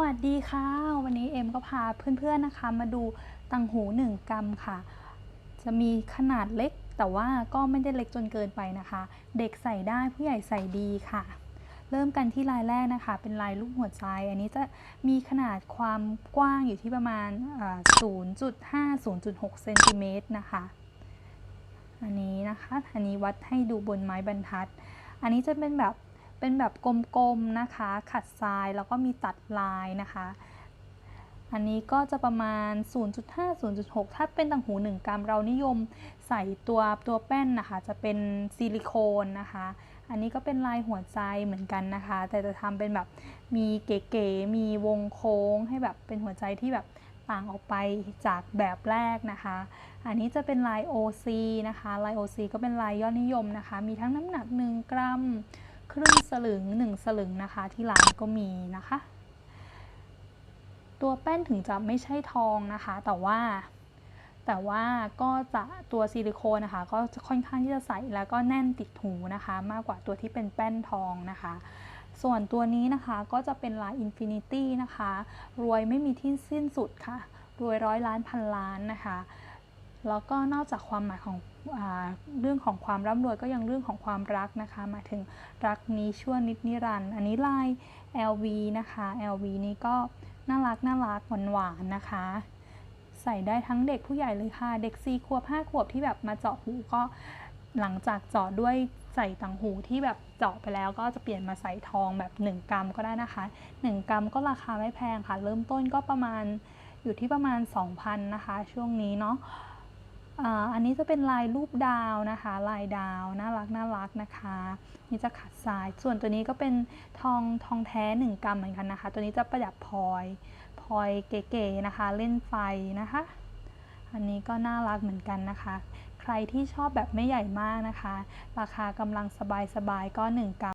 วัสดีค่ะ วันนี้เอ็มก็พาเพื่อนๆนะคะ มาดูตังหู 1 กรัมค่ะ จะมีขนาดเล็กแต่ว่าก็ไม่ได้เล็กจนเกินไปนะคะ เด็กใส่ได้ผู้ใหญ่ใส่ดีค่ะ เริ่มกันที่ลายแรกนะคะ เป็นลายรูปหัวใจ อันนี้จะมีขนาดความกว้างอยู่ที่ประมาณ 0.5-0.6เซนติเมตรนะคะ อันนี้นะคะ อันนี้วัดให้ดูบนไม้บรรทัด อันนี้จะเป็นแบบ เป็นแบบกลมๆนะคะ ขัดทรายแล้วก็มีตัดลายนะคะ อันนี้ก็จะประมาณ 0.5-0.6 ถ้าเป็นต่างหู 1 กรัมเรานิยมใส่ตัวตัวแป้นนะคะ จะเป็นซิลิโคนนะคะ อันนี้ก็เป็นลายหัวใจเหมือนกันนะคะ แต่จะทำเป็นแบบมีเก๋ๆ มีวงโค้งให้แบบเป็นหัวใจที่แบบต่างออกไปจากแบบแรกนะคะ อันนี้จะเป็นลาย OC นะคะ ลาย OC ก็เป็นลายยอดนิยมนะคะ มีทั้งน้ำหนัก 1 กรัม ครึ่งสลึง 1 สลึงนะคะ ที่ร้านก็มีนะคะ ตัวแป้นถึงจะไม่ใช่ทองนะคะ แต่ว่าแต่ว่าก็จะตัวซิลิโคนนะคะ ก็จะค่อนข้างที่จะใสแล้วก็แน่นติดหูนะคะ มากกว่าตัวที่เป็นแป้นทองนะคะ ส่วนตัวนี้นะคะก็จะเป็นลาย Infinity นะคะ รวยไม่มีที่สิ้นสุดค่ะ รวยร้อยล้านพันล้านนะคะ แล้วก็นอกจากความหมายของอเรื่องของความร่ำรวยก็ยังเรื่องของความรักนะคะหมายถึงรักนี้ชั่วนิดนิรันดร์อันนี้ลาย LV นะคะ LV นี้ก็น่ารักน่ารักหวานหวานนะคะ ใส่ได้ทั้งเด็กผู้ใหญ่เลยค่ะ เด็ก4ขวบ5ขวบที่แบบมาเจาะหูก็หลังจากเจาะด้วยใส่ต่างหูที่แบบเจาะไปแล้วก็จะเปลี่ยนมาใส่ทองแบบ 1 กรัมก็ได้นะคะ 1 กรัมก็ราคาไม่แพงค่ะ เริ่มต้นก็ประมาณอยู่ที่ประมาณ 2,000นะคะ ช่วงนี้เนาะ อันนี้จะเป็นลายรูปดาวนะคะ ลายดาวน่ารักน่ารักนะคะ นี่จะขัดทราย ส่วนตัวนี้ก็เป็นทองทองแท้1กรัมเหมือนกันนะคะ ตัวนี้จะประดับพลอยพลอยเก๋ๆนะคะ เล่นไฟนะคะ อันนี้ก็น่ารักเหมือนกันนะคะ ใครที่ชอบแบบไม่ใหญ่มากนะคะ ราคากำลังสบายๆก็ 1กรัม